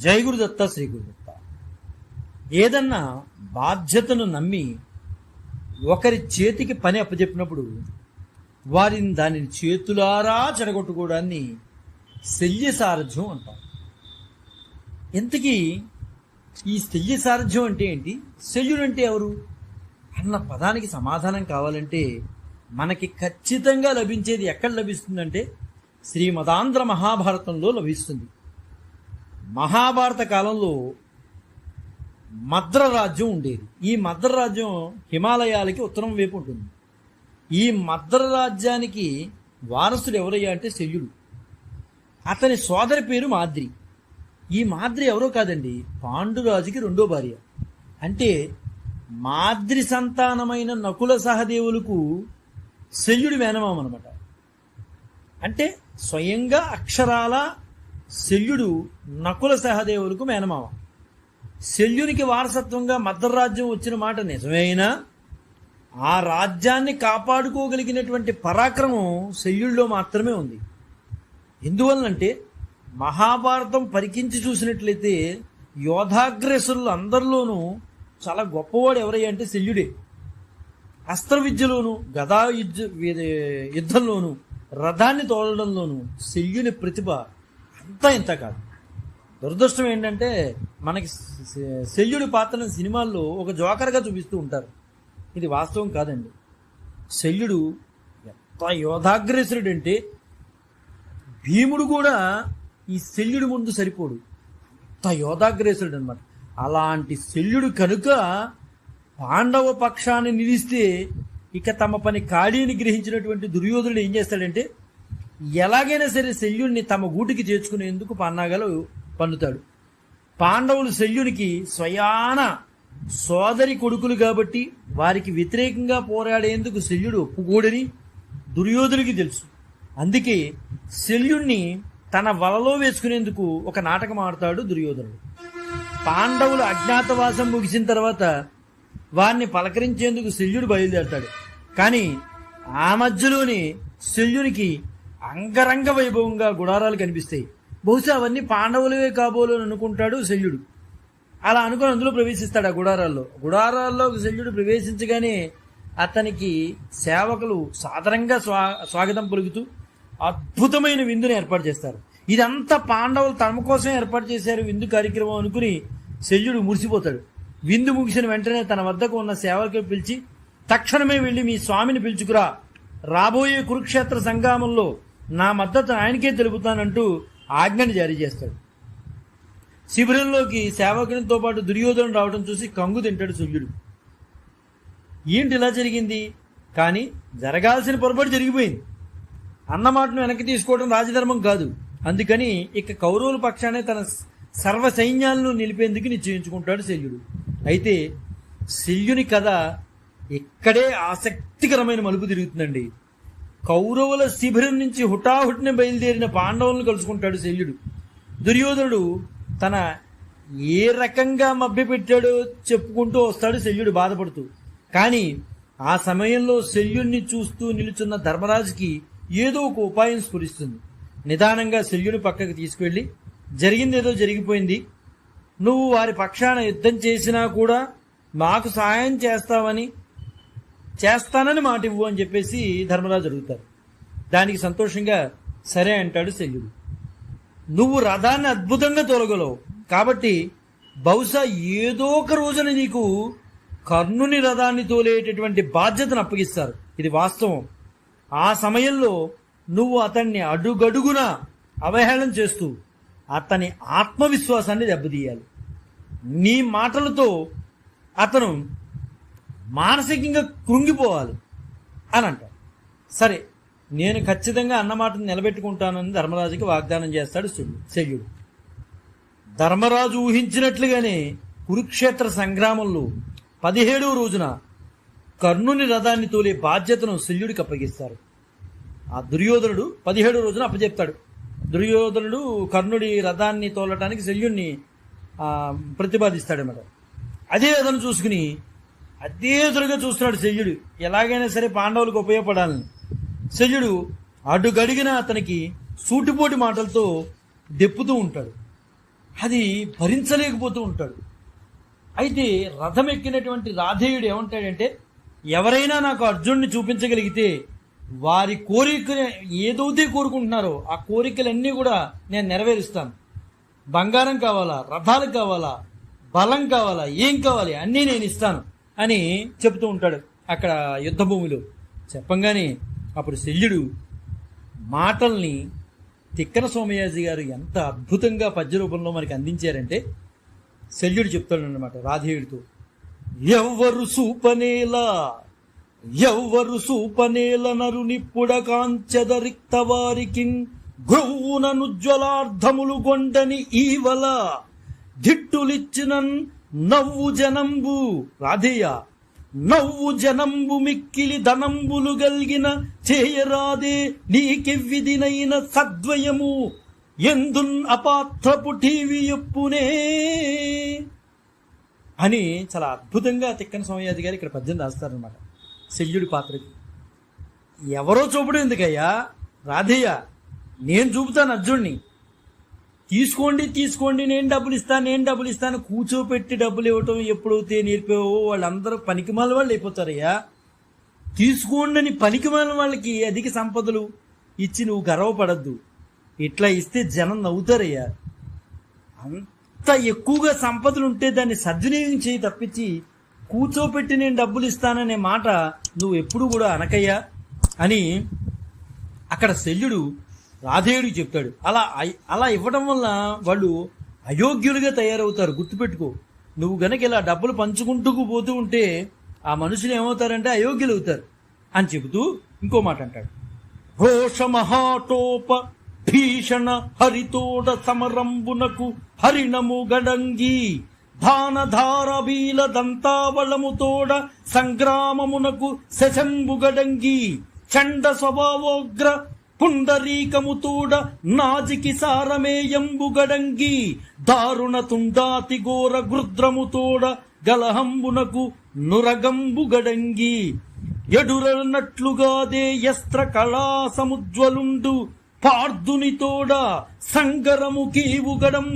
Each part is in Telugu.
జై గురుదత్త శ్రీ గురుదత్త ఏదన్నా బాధ్యతను నమ్మి ఒకరి చేతికి పని అప్పచెప్పినప్పుడు వారిని దానిని చేతులారా చెడగొట్టుకోవడాన్ని శల్య సారథ్యం అంటారు. ఇంతకీ ఈ శల్య సారథ్యం అంటే ఏంటి? శల్యుడు అంటే ఎవరు? అన్న పదానికి సమాధానం కావాలంటే మనకి ఖచ్చితంగా లభించేది ఎక్కడ లభిస్తుందంటే శ్రీమదాంధ్ర మహాభారతంలో లభిస్తుంది. మహాభారత కాలంలో మద్ర రాజ్యం ఉండేది. ఈ మద్ర రాజ్యం హిమాలయాలకి ఉత్తరం వైపు ఉంటుంది. ఈ మద్ర రాజ్యానికి వారసుడు ఎవరయ్యా అంటే శల్యుడు. అతని సోదరి పేరు మాద్రి. ఈ మాద్రి ఎవరో కాదండి పాండురాజుకి రెండో భార్య. అంటే మాద్రి సంతానమైన నకుల సహదేవులకు శల్యుడి మేనమామ అనమాట అంటే స్వయంగా అక్షరాల శల్యుడు నకుల సహదేవులకు మేనమామ శల్యునికి వారసత్వంగా మద్దరాజ్యం వచ్చిన మాట నిజమైనా ఆ రాజ్యాన్ని కాపాడుకోగలిగినటువంటి పరాక్రమం శల్యుల్లో మాత్రమే ఉంది. ఎందువల్లంటే మహాభారతం పరికించి చూసినట్లయితే యోధాగ్రేసులు అందరిలోనూ చాలా గొప్పవాడు ఎవరయ్యా అంటే శల్యుడే. అస్త్ర విద్యలోను గదా యుద్ధ యుద్ధంలోను రథాన్ని తోలడంలోను శల్యుని ప్రతిభ అంతా ఇంత కాదు. దురదృష్టం ఏంటంటే మనకి శల్యుడి పాత్రను సినిమాల్లో ఒక జోకర్గా చూపిస్తూ ఉంటారు. ఇది వాస్తవం కాదండి. శల్యుడు ఎంత యోధాగ్రేసుడు అంటే భీముడు కూడా ఈ శల్యుడి ముందు సరిపోడు. అంత యోధాగ్రేసుడు అనమాట అలాంటి శల్యుడు కనుక పాండవ పక్షాన్ని నిలిస్తే ఇక తమ పని ఖాళీని గ్రహించినటువంటి దుర్యోధనుడు ఏం చేస్తాడంటే ఎలాగైనా సరే శల్యుడిని తమ గూటికి చేర్చుకునేందుకు పన్నాగలు పన్నుతాడు. పాండవులు శల్యునికి స్వయాన సోదరి కొడుకులు కాబట్టి వారికి వ్యతిరేకంగా పోరాడేందుకు శల్యుడు ఒప్పుకోడని దుర్యోధునికి తెలుసు. అందుకే శల్యుణ్ణి తన వలలో వేసుకునేందుకు ఒక నాటకం ఆడతాడు దుర్యోధనుడు. పాండవులు అజ్ఞాతవాసం ముగిసిన తర్వాత వారిని పలకరించేందుకు శల్యుడు బయలుదేరతాడు. కానీ ఆ మధ్యలోనే శల్యునికి అంగరంగ వైభవంగా గుడారాలు కనిపిస్తాయి. బహుశా అవన్నీ పాండవులవే కాబోలు అని అనుకుంటాడు శల్యుడు. అలా అనుకుని అందులో ప్రవేశిస్తాడు ఆ గుడారాల్లో. గుడారాల్లో శల్యుడు ప్రవేశించగానే అతనికి సేవకులు సాధారణంగా స్వా స్వాగతం పలుకుతూ అద్భుతమైన విందుని ఏర్పాటు చేస్తారు. ఇదంతా పాండవులు తమ కోసం ఏర్పాటు చేశారు విందు కార్యక్రమం అనుకుని శల్యుడు మురిసిపోతాడు. విందు ముగిసిన వెంటనే తన వద్దకు ఉన్న సేవకులు పిలిచి తక్షణమే వెళ్ళి మీ స్వామిని పిలుచుకురా. రాబోయే కురుక్షేత్ర సంగ్రామంలో నా మద్దతు ఆయనకే తెలుపుతానంటూ ఆజ్ఞను జారీ చేస్తాడు. శిబిరంలోకి సేవకునితో పాటు దుర్యోధను రావడం చూసి కంగు తింటాడు సూర్యుడు ఏంటి ఇలా జరిగింది? కానీ జరగాల్సిన పొరపాటు జరిగిపోయింది. అన్నమాటను వెనక్కి తీసుకోవడం రాజధర్మం కాదు. అందుకని ఇక కౌరవుల పక్షానే తన సర్వ సైన్యాలను నిలిపేందుకు నిశ్చయించుకుంటాడు శల్యుడు. అయితే శల్యుని కథ ఇక్కడే ఆసక్తికరమైన మలుపు తిరుగుతుందండి. కౌరవుల శిబిరం నుంచి హుటాహుటిన బయలుదేరిన పాండవులను కలుసుకుంటాడు శల్యుడు. దుర్యోధనుడు తన ఏ రకంగా మభ్యపెట్టాడో చెప్పుకుంటూ వస్తాడు శల్యుడు బాధపడుతూ. కానీ ఆ సమయంలో శల్యుణ్ణి చూస్తూ నిలుచున్న ధర్మరాజుకి ఏదో ఒక ఉపాయం స్ఫురిస్తుంది. నిదానంగా శల్యుని పక్కకు తీసుకువెళ్ళి జరిగిందేదో జరిగిపోయింది. నువ్వు వారి పక్షాన యుద్ధం చేసినా కూడా మాకు సహాయం చేస్తావని చేస్తానని మాట ఇవ్వు అని చెప్పేసి ధర్మరాజు అడుగుతారు. దానికి సంతోషంగా సరే అంటాడు శల్యుడు. నువ్వు రథాన్ని అద్భుతంగా తొలగలవు. కాబట్టి బహుశా ఏదో ఒక రోజున నీకు కర్ణుని రథాన్ని తోలేటటువంటి బాధ్యతను అప్పగిస్తారు. ఇది వాస్తవం. ఆ సమయంలో నువ్వు అతన్ని అడుగడుగున అవహేళన చేస్తూ అతని ఆత్మవిశ్వాసాన్ని దెబ్బతీయాలి. నీ మాటలతో అతను మానసికంగా కృంగిపోవాలి అని అంటారు. సరే నేను ఖచ్చితంగా అన్నమాటను నిలబెట్టుకుంటానని ధర్మరాజుకి వాగ్దానం చేస్తాడు శల్యుడు శల్యుడు ధర్మరాజు ఊహించినట్లుగానే కురుక్షేత్ర సంగ్రామంలో పదిహేడవ రోజున కర్ణుని రథాన్ని తోలే బాధ్యతను శల్యుడికి అప్పగిస్తారు. ఆ దుర్యోధనుడు పదిహేడవ రోజున అప్పచెప్తాడు దుర్యోధనుడు కర్ణుడి రథాన్ని తోలటానికి శల్యుణ్ణి ఆ, ప్రతిపాదిస్తాడన్నమాట. అదే రథను చూసుకుని అదే చూస్తున్నాడు శల్యుడు. ఎలాగైనా సరే పాండవులకు ఉపయోగపడాలని. శల్యుడు అడుగడిగిన అతనికి సూటిపోటి మాటలతో దెప్పుతూ ఉంటాడు. అది భరించలేకపోతూ ఉంటాడు. అయితే రథం ఎక్కినటువంటి రాధేయుడు ఏమంటాడంటే ఎవరైనా నాకు అర్జునుడిని చూపించగలిగితే వారి కోరిక ఏదైతే కోరుకుంటున్నారో ఆ కోరికలన్నీ కూడా నేను నెరవేరుస్తాను. బంగారం కావాలా రథాలు కావాలా బలం కావాలా ఏం కావాలి అన్నీ నేను ఇస్తాను. అని చెబుతూ ఉంటాడు అక్కడ యుద్ధ భూమిలో చెప్పంగానే అప్పుడు శల్యుడు మాటల్ని తిక్కన సోమయాజి గారు ఎంత అద్భుతంగా పద్య రూపంలో మనకి అందించారంటే శల్యుడు చెప్తాడనమాట రాధేయుడితో ఎవ్వరు సూపనేల ఎవ్వరు సూపనేల నరునిప్పుడ కాంచెద రిక్త వారికి గ్రౌననుజ్వలార్థములు గొండని ఈవల దిట్టులిచ్చిన నవ్వు జనంబు రాధేయ నవ్వు జనంబు మిక్కిలి ధనంబులు గల్గిన చేయరాదే నీకెవ్విదినైన సద్వయము ఎందున్ అపాత్రపు టీవీ ఎప్పునే? అని చాలా అద్భుతంగా తిక్కన సోమయాజి గారు ఇక్కడ పద్యం రాస్తారనమాట శల్యుడి పాత్రకి. ఎవరో చూపడం ఎందుకయ్యా? రాధయ్య నేను చూపుతాను అర్జున్ని తీసుకోండి తీసుకోండి నేను డబ్బులు ఇస్తాను నేను డబ్బులు ఇస్తాను కూర్చోపెట్టి డబ్బులు ఇవ్వటం ఎప్పుడైతే నేర్పేవో వాళ్ళందరూ పనికిమాల వాళ్ళు అయిపోతారయ్యా. తీసుకోండి అని పనికిమాల వాళ్ళకి అధిక సంపదలు ఇచ్చి నువ్వు గర్వపడద్దు. ఇట్లా ఇస్తే జనం నవ్వుతారయ్యా. అంత ఎక్కువగా సంపదలు ఉంటే దాన్ని సద్వినియోగం చేయి తప్పించి కూర్చోపెట్టి నేను డబ్బులు ఇస్తాననే మాట నువ్వు ఎప్పుడు కూడా అనకయ్యా అని అక్కడ శల్యుడు రాధేయుడికి చెప్తాడు. అలా అలా ఇవ్వడం వల్ల వాళ్ళు అయోగ్యులుగా తయారవుతారు. గుర్తుపెట్టుకో. నువ్వు గనక ఇలా డబ్బులు పంచుకుంటూ పోతూ ఉంటే ఆ మనుషులు ఏమవుతారంటే అయోగ్యులు అవుతారు అని చెబుతూ ఇంకో మాట అంటాడు. రోష మహాటోప భీషణ హరితోడ సమరంబునకు హరిణము గడంగి దానధారబీల దంతావళముతోడ సంగ్రామమునకు శశంబు గడంగి చండ స్వభావోగ్ర పుండరీకముతోడ నాజికి సారమేయంబు గడంగి దారుణ తుండాతి ఘోర గృద్రముతోడ గలహంబునకు నురగంబు గడంగి ఎడురనట్లుగాదే యస్త్ర కళా సముజ్వలుండు పార్దునితోడ సంగరము కీవు గడం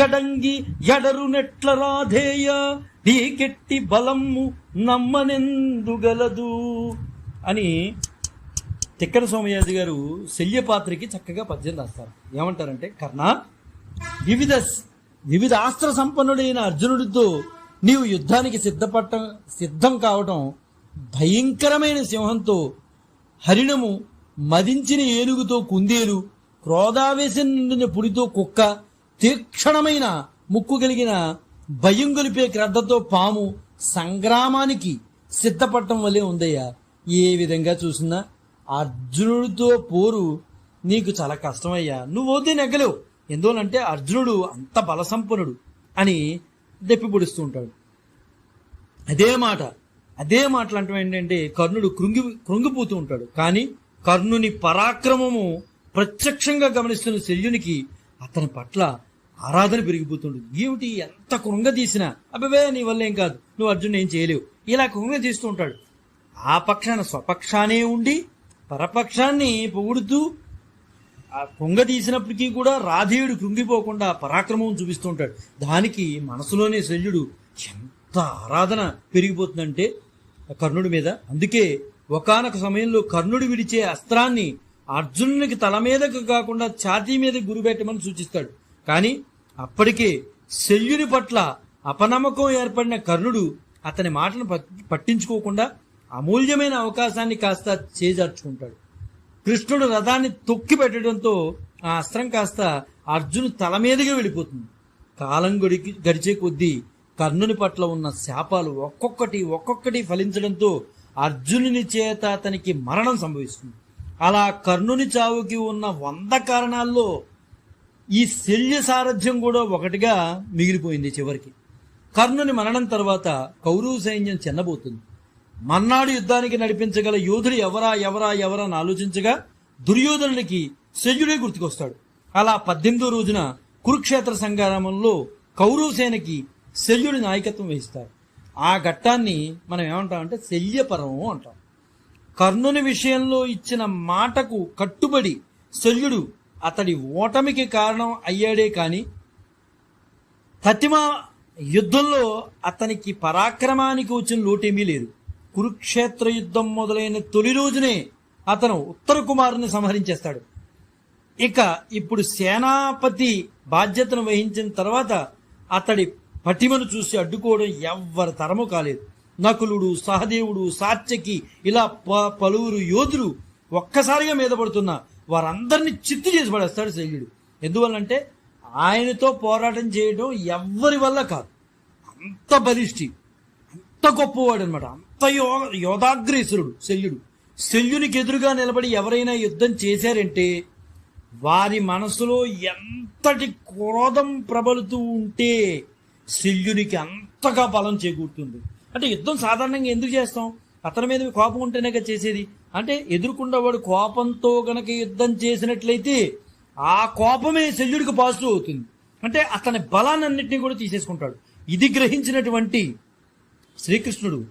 గడంగి ఎడరు నెట్ల రాధేయ నీకెట్టి బలము నమ్మనెందుగలదు? అని తిక్కన సోమయాజి గారు శల్యపాత్రికి చక్కగా పద్యం రాస్తారు. ఏమంటారంటే కర్ణ వివిధ వివిధ ఆస్త్ర సంపన్నుడైన అర్జునుడితో నీవు యుద్ధానికి సిద్ధపడటం సిద్ధం కావటం భయంకరమైన సింహంతో హరిణము మదించిన ఏనుగుతో కుందేలు క్రోధావేశం నిండిన పులితో కుక్క తీక్షణమైన ముక్కు కలిగిన భయం గొలిపే క్రద్దతో పాము సంగ్రామానికి సిద్ధపడటం వల్లే ఉందయ్యా. ఏ విధంగా చూసినా అర్జునుడితో పోరు నీకు చాలా కష్టమయ్యా. నువ్వు వద్దే నెగ్గలేవు. ఎందువలంటే అర్జునుడు అంత బలసంపన్నుడు అని దెప్పిపొడుస్తూ ఉంటాడు. అదే మాట అదే మాటలు ఏంటంటే కర్ణుడు కృంగి కృంగిపోతూ ఉంటాడు. కానీ కర్ణుని పరాక్రమము ప్రత్యక్షంగా గమనిస్తున్న శల్యునికి అతని పట్ల ఆరాధన పెరిగిపోతుండు. ఏమిటి ఎంత కృంగదీసినా అబ్బే నీ వల్ల ఏం కాదు. నువ్వు అర్జున్ ఏం చేయలేవు. ఇలా కృంగ తీస్తూ ఉంటాడు. ఆ పక్షాన స్వపక్షానే ఉండి పరపక్షాన్ని పొగుడుతూ ఆ కొంగ తీసినప్పటికీ కూడా రాధేయుడు కృంగిపోకుండా పరాక్రమం చూపిస్తుంటాడు. దానికి మనసులోనే శల్యుడు ఎంత ఆరాధన పెరిగిపోతుందంటే కర్ణుడి మీద. అందుకే ఒకానొక సమయంలో కర్ణుడు విడిచే అస్త్రాన్ని అర్జునునికి తల మీదకు కాకుండా ఛాతీ మీద గురిపెట్టమని సూచిస్తాడు. కానీ అప్పటికే శల్యుని పట్ల అపనమ్మకం ఏర్పడిన కర్ణుడు అతని మాటను పట్- పట్టించుకోకుండా అమూల్యమైన అవకాశాన్ని కాస్త చేజార్చుకుంటాడు. కృష్ణుడు రథాన్ని తొక్కి పెట్టడంతో ఆ అస్త్రం కాస్త అర్జును తల మీదుగా వెళ్ళిపోతుంది. కాలం గడికి గడిచే కొద్దీ కర్ణుని పట్ల ఉన్న శాపాలు ఒక్కొక్కటి ఒక్కొక్కటి ఫలించడంతో అర్జునుని చేత అతనికి మరణం సంభవిస్తుంది. అలా కర్ణుని చావుకి ఉన్న వంద కారణాల్లో ఈ శల్య సారథ్యం కూడా ఒకటిగా మిగిలిపోయింది చివరికి. కర్ణుని మరణం తర్వాత కౌరవ సైన్యం చెన్నబోతుంది. మన్నాడు యుద్ధానికి నడిపించగల యోధుడు ఎవరా ఎవరా ఎవరా అని ఆలోచించగా దుర్యోధనుడికి శల్యుడే గుర్తుకొస్తాడు. అలా పద్దెనిమిదో రోజున కురుక్షేత్ర సంగ్రామంలో కౌరవ సేనకి శల్యుడి నాయకత్వం వహిస్తారు. ఆ ఘట్టాన్ని మనం ఏమంటామంటే శల్యపర్వం అంటాం. కర్ణుని విషయంలో ఇచ్చిన మాటకు కట్టుబడి శల్యుడు అతడి ఓటమికి కారణం అయ్యాడే కాని తతిమ యుద్ధంలో అతనికి పరాక్రమానికి వచ్చిన లోటేమీ లేదు. కురుక్షేత్ర యుద్ధం మొదలైన తొలి రోజునే అతను ఉత్తర కుమారుని సంహరించేస్తాడు. ఇక ఇప్పుడు సేనాపతి బాధ్యతను వహించిన తర్వాత అతడి పటిమను చూసి అడ్డుకోవడం ఎవ్వరి తరము కాలేదు. నకులుడు సహదేవుడు సాత్యకి ఇలా ప- పలువురు యోధులు ఒక్కసారిగా మీద పడుతున్న వారందరినీ చిత్తు చేసి పడేస్తాడు శల్యుడు. ఎందువల్లంటే ఆయనతో పోరాటం చేయడం ఎవ్వరి వల్ల కాదు. అంత బలిష్టి అంత గొప్పవాడు అనమాట అంత యో యోధాగ్రేసురుడు శల్యుడు. శల్యునికి ఎదురుగా నిలబడి ఎవరైనా యుద్ధం చేశారంటే వారి మనసులో ఎంతటి క్రోధం ప్రబలుతూ ఉంటే శల్యునికి అంతగా బలం చేకూరుతుంది. అంటే యుద్ధం సాధారణంగా ఎందుకు చేస్తాం? అతని మీద కోపం ఉంటేనే చేసేది. అంటే ఎదుర్కొన్నవాడు కోపంతో గనక యుద్ధం చేసినట్లయితే ఆ కోపమే శల్యుడికి పాజిటివ్ అవుతుంది. అంటే అతని బలాన్నింటినీ కూడా తీసేసుకుంటాడు. ఇది గ్రహించినటువంటి శ్రీకృష్ణుడు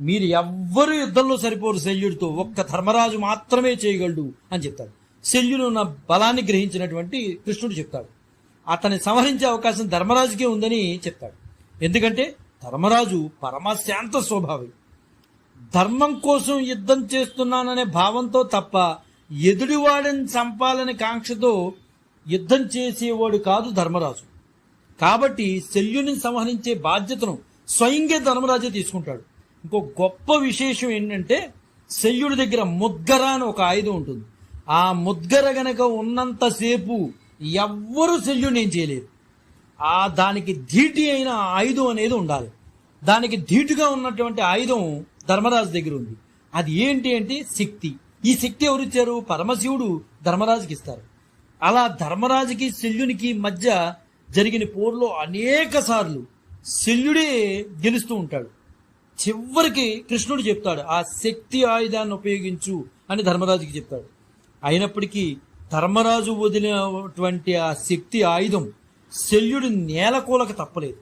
మీరు ఎవ్వరు యుద్ధంలో సరిపోరు శల్యుడితో ఒక్క ధర్మరాజు మాత్రమే చేయగలడు అని చెప్తాడు. శల్యుడు ఉన్న బలాన్ని గ్రహించినటువంటి కృష్ణుడు చెప్తాడు. అతన్ని సంహరించే అవకాశం ధర్మరాజుకే ఉందని చెప్తాడు. ఎందుకంటే ధర్మరాజు పరమశాంత స్వభావి. ధర్మం కోసం యుద్ధం చేస్తున్నాననే భావంతో తప్ప ఎదుటివాడిని చంపాలనే కాంక్షతో యుద్ధం చేసేవాడు కాదు ధర్మరాజు. కాబట్టి శల్యుని సంహరించే బాధ్యతను స్వయంగా ధర్మరాజే తీసుకుంటాడు. ఇంకో గొప్ప విశేషం ఏంటంటే శల్యుడి దగ్గర ముద్గర అని ఒక ఆయుధం ఉంటుంది. ఆ ముద్గర గనక ఉన్నంతసేపు ఎవ్వరూ శల్యుని ఏం చేయలేరు. ఆ దానికి ధీటి అయిన ఆయుధం అనేది ఉండాలి. దానికి ధీటుగా ఉన్నటువంటి ఆయుధం ధర్మరాజు దగ్గర ఉంది. అది ఏంటి అంటే శక్తి. ఈ శక్తి ఎవరు ఇచ్చారు? పరమశివుడు ధర్మరాజుకి ఇస్తారు. అలా ధర్మరాజుకి శల్యునికి మధ్య జరిగిన పోరులో అనేక సార్లు శల్యుడే గెలుస్తూ ఉంటాడు. చివరికి కృష్ణుడు చెప్తాడు ఆ శక్తి ఆయుధాన్ని ఉపయోగించు అని ధర్మరాజుకి చెప్తాడు. అయినప్పటికీ ధర్మరాజు వదిలినటువంటి ఆ శక్తి ఆయుధం శల్యుడి నేలకూలక తప్పలేదు.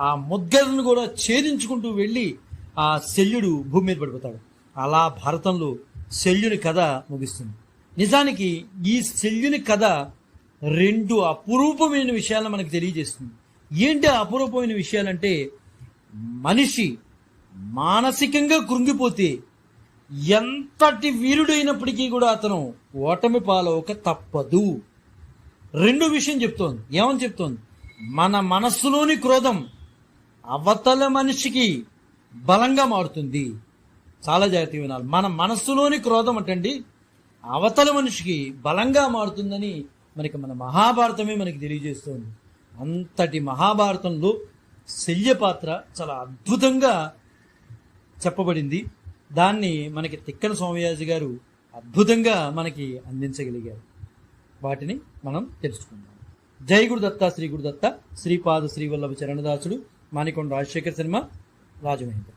ఆ ముద్గలను కూడా ఛేదించుకుంటూ వెళ్ళి ఆ శల్యుడు భూమి మీద పడిపోతాడు. అలా భారతంలో శల్యుని కథ ముగిస్తుంది. నిజానికి ఈ శల్యుని కథ రెండు అపురూపమైన విషయాలను మనకు తెలియజేస్తుంది. ఏంటి అపూర్వమైన విషయాలంటే మనిషి మానసికంగా కృంగిపోతే ఎంతటి వీరుడైనప్పటికీ కూడా అతను ఓటమి పాలవక తప్పదు. రెండు విషయం చెప్తోంది. ఏమని చెప్తోంది? మన మనస్సులోని క్రోధం అవతల మనిషికి బలంగా మారుతుంది. చాలా జాగ్రత్తగా వినాలి. మన మనస్సులోని క్రోధం అంటండి అవతల మనిషికి బలంగా మారుతుందని మనకి మన మహాభారతమే మనకి తెలియజేస్తుంది. అంతటి మహాభారతంలో శల్య పాత్ర చాలా అద్భుతంగా చెప్పబడింది. దాన్ని మనకి తిక్కన సోమయాజి గారు అద్భుతంగా మనకి అందించగలిగారు. వాటిని మనం తెలుసుకుందాం. జై గురుదత్త శ్రీ గురుదత్త శ్రీపాద శ్రీవల్లభ చరణదాసుడు మాణికొండ రాజశేఖర శర్మ రాజమహేంద్ర.